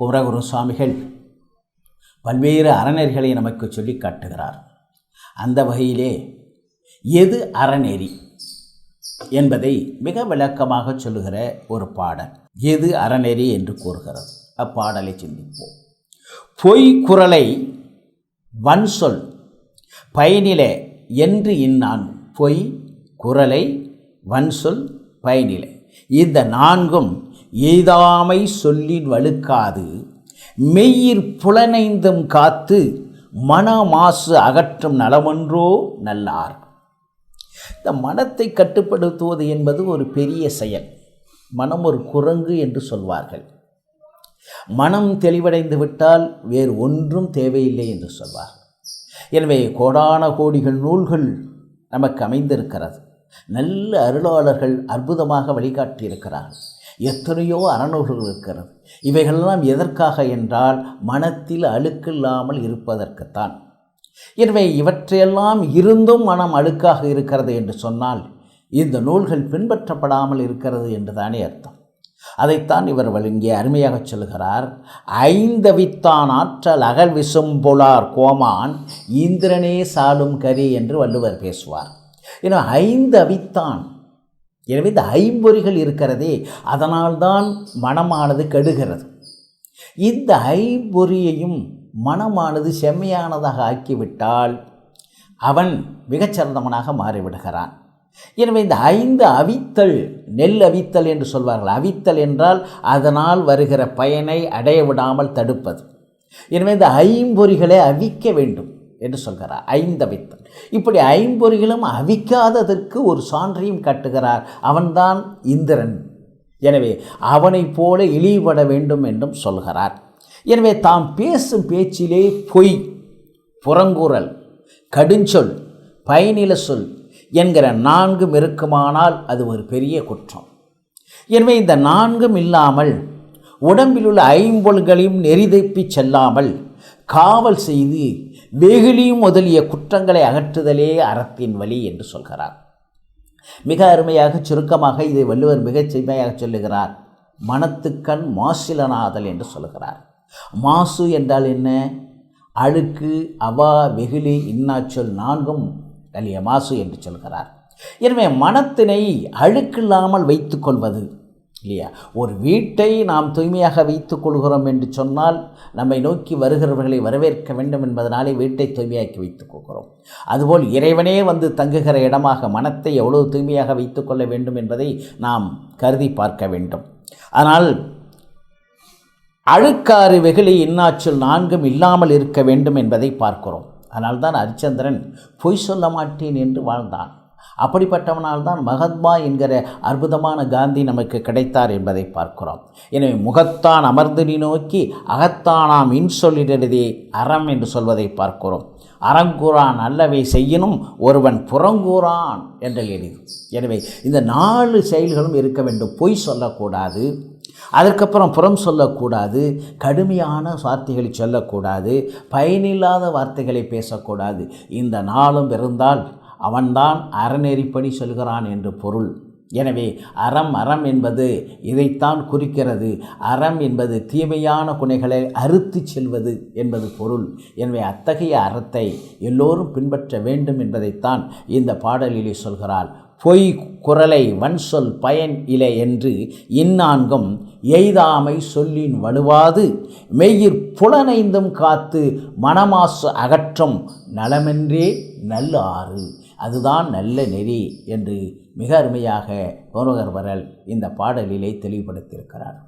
குமரகுரு சுவாமிகள் பல்வேறு அறநெறிகளை நமக்கு சொல்லி காட்டுகிறார். அந்த வகையிலே எது அறநெறி என்பதை மிக விளக்கமாக சொல்லுகிற ஒரு பாடல். எது அறநெறி என்று கூறுகிறது? அப்பாடலை சிந்திப்போம். பொய் குரலை வன் சொல் பயனில என்று இன்னான். பொய் குரலை வன் சொல் இந்த நான்கும் எய்தாமை சொல்லின் வழுக்காது மெய்யிற் புலனைந்தும் காத்து மன மாசு அகற்றும் நலமொன்றோ நல்லார். இந்த மனத்தை கட்டுப்படுத்துவது என்பது ஒரு பெரிய செயல். மனம் ஒரு குரங்கு என்று சொல்வார்கள். மனம் தெளிவடைந்து விட்டால் வேறு ஒன்றும் தேவையில்லை என்று சொல்வார் எனவே கோடான கோடிகள் நூல்கள் நமக்கு அமைந்திருக்கிறது. நல்ல அருளாளர்கள் அற்புதமாக வழிகாட்டியிருக்கிறார்கள். எத்தனையோ அறநூல்கள் இருக்கிறது. இவைகளெல்லாம் எதற்காக என்றால் மனத்தில் அழுக்கில்லாமல் இருப்பதற்குத்தான். எனவே இவற்றையெல்லாம் இருந்தும் மனம் அழுக்காக இருக்கிறது என்று சொன்னால் இந்த நூல்கள் பின்பற்றப்படாமல் இருக்கிறது என்று தானே அர்த்தம். அதைத்தான் இவர் வழங்கிய அருமையாக சொல்கிறார். ஐந்தவித்தான் ஆற்றல் அகல் விசும்புலார் கோமான் இந்திரனே சாலும் கரி என்று வள்ளுவர் பேசுவார். ஏன்னா ஐந்தவித்தான் எனவே இந்த ஐம்பொறிகள் இருக்கிறதே அதனால்தான் மனமானது கெடுகிறது. இந்த ஐம்பொறியையும் மனமானது செம்மையானதாக ஆக்கிவிட்டால் அவன் மிகச்சிறந்தவனாக மாறிவிடுகிறான். எனவே இந்த ஐந்து அவித்தல் நெல் அவித்தல் என்று சொல்வார்கள். அவித்தல் என்றால் அதனால் வருகிற பயனை அடைய விடாமல் தடுப்பது. எனவே இந்த ஐம்பொறிகளை அவிக்க வேண்டும். என்று சொல்கிறார். ஐந்தவித்தல் இப்படி ஐம்பொறிகளும் அவிக்காததற்கு ஒரு சான்றையும் கட்டுகிறார். அவன்தான் இந்திரன். எனவே அவனைப் போல இழிவுபட வேண்டும் என்றும் சொல்கிறார். எனவே தாம் பேசும் பேச்சிலே பொய் புறங்கூறல் கடுஞ்சொல் பயனில சொல் என்கிற நான்கும் இருக்குமானால் அது ஒரு பெரிய குற்றம். எனவே இந்த நான்கும் இல்லாமல் உடம்பில் உள்ள ஐம்பொல்களையும் நெறிதைப்பிச் செல்லாமல் காவல் செய்து வெகுளியும் முதலிய குற்றங்களை அகற்றுதலே அறத்தின் வழி என்று சொல்கிறார். மிக அருமையாக சுருக்கமாக இதை வள்ளுவர் மிகச் செம்மையாக சொல்லுகிறார். மனத்துக்கண் மாசிலனாதல் என்று சொல்கிறார் மாசு என்றால் என்ன? அழுக்கு அவா வெகுளி இன்னாச்சொல் நான்கும் அழிய மாசு என்று சொல்கிறார். எனவே மனத்தினை அழுக்கில்லாமல் வைத்துக்கொள்வது இல்லையா? ஒரு வீட்டை நாம் தூய்மையாக வைத்துக் கொள்கிறோம் என்று சொன்னால் நம்மை நோக்கி வருகிறவர்களை வரவேற்க வேண்டும் என்பதனாலே வீட்டை தூய்மையாக்கி வைத்துக் கொள்கிறோம். அதுபோல் இறைவனே வந்து தங்குகிற இடமாக மனத்தை எவ்வளவு தூய்மையாக வைத்துக்கொள்ள வேண்டும் என்பதை நாம் கருதி பார்க்க வேண்டும். ஆனால் அழுக்காறு வெகுளி இன்னாச்சல் நான்கும் இல்லாமல் இருக்க வேண்டும் என்பதை பார்க்கிறோம். அதனால்தான் ஹரிச்சந்திரன் பொய் சொல்ல மாட்டேன் என்று வாழ்ந்தான். அப்படிப்பட்டவனால் தான் மகாத்மா என்கிற அற்புதமான காந்தி நமக்கு கிடைத்தார் என்பதை பார்க்கிறோம். எனவே முகத்தான் அமர்ந்து நீ நோக்கி அகத்தானாம் இன்சொல்லிடதே அறம் என்று சொல்வதை பார்க்கிறோம். அறங்கூறான் அல்லவை செய்யினும் ஒருவன் புறங்கூறான் என்ற எளிது எனவே இந்த நாலு செயல்களும் இருக்க வேண்டும். பொய் சொல்லக்கூடாது அதற்கப்புறம் புறம் சொல்லக்கூடாது கடுமையான வார்த்தைகளை சொல்லக்கூடாது பயனில்லாத வார்த்தைகளை பேசக்கூடாது. இந்த நாளும் இருந்தால் அவன்தான் அறநெறிப்படி சொல்கிறான் என்று பொருள். எனவே அறம் அறம் என்பது இதைத்தான் குறிக்கிறது. அறம் என்பது தீமையான குணைகளை அறுத்து செல்வது என்பது பொருள். எனவே அத்தகைய அறத்தை எல்லோரும் பின்பற்ற வேண்டும் என்பதைத்தான் இந்த பாடலிலே சொல்கிறாள். பொய் குரலை வன் சொல் பயன் இலை என்று இந்நான்கும் எய்தாமை சொல்லின் வலுவாது. மெய்யிற் புலனைந்தும் காத்து மனமாசு அகற்றும் நலமென்றே நல்ல ஆறு அதுதான் நல்ல நெறி என்று மிக அருமையாக கோரகர்வரல் இந்த பாடலிலே தெளிவுபடுத்தியிருக்கிறார்.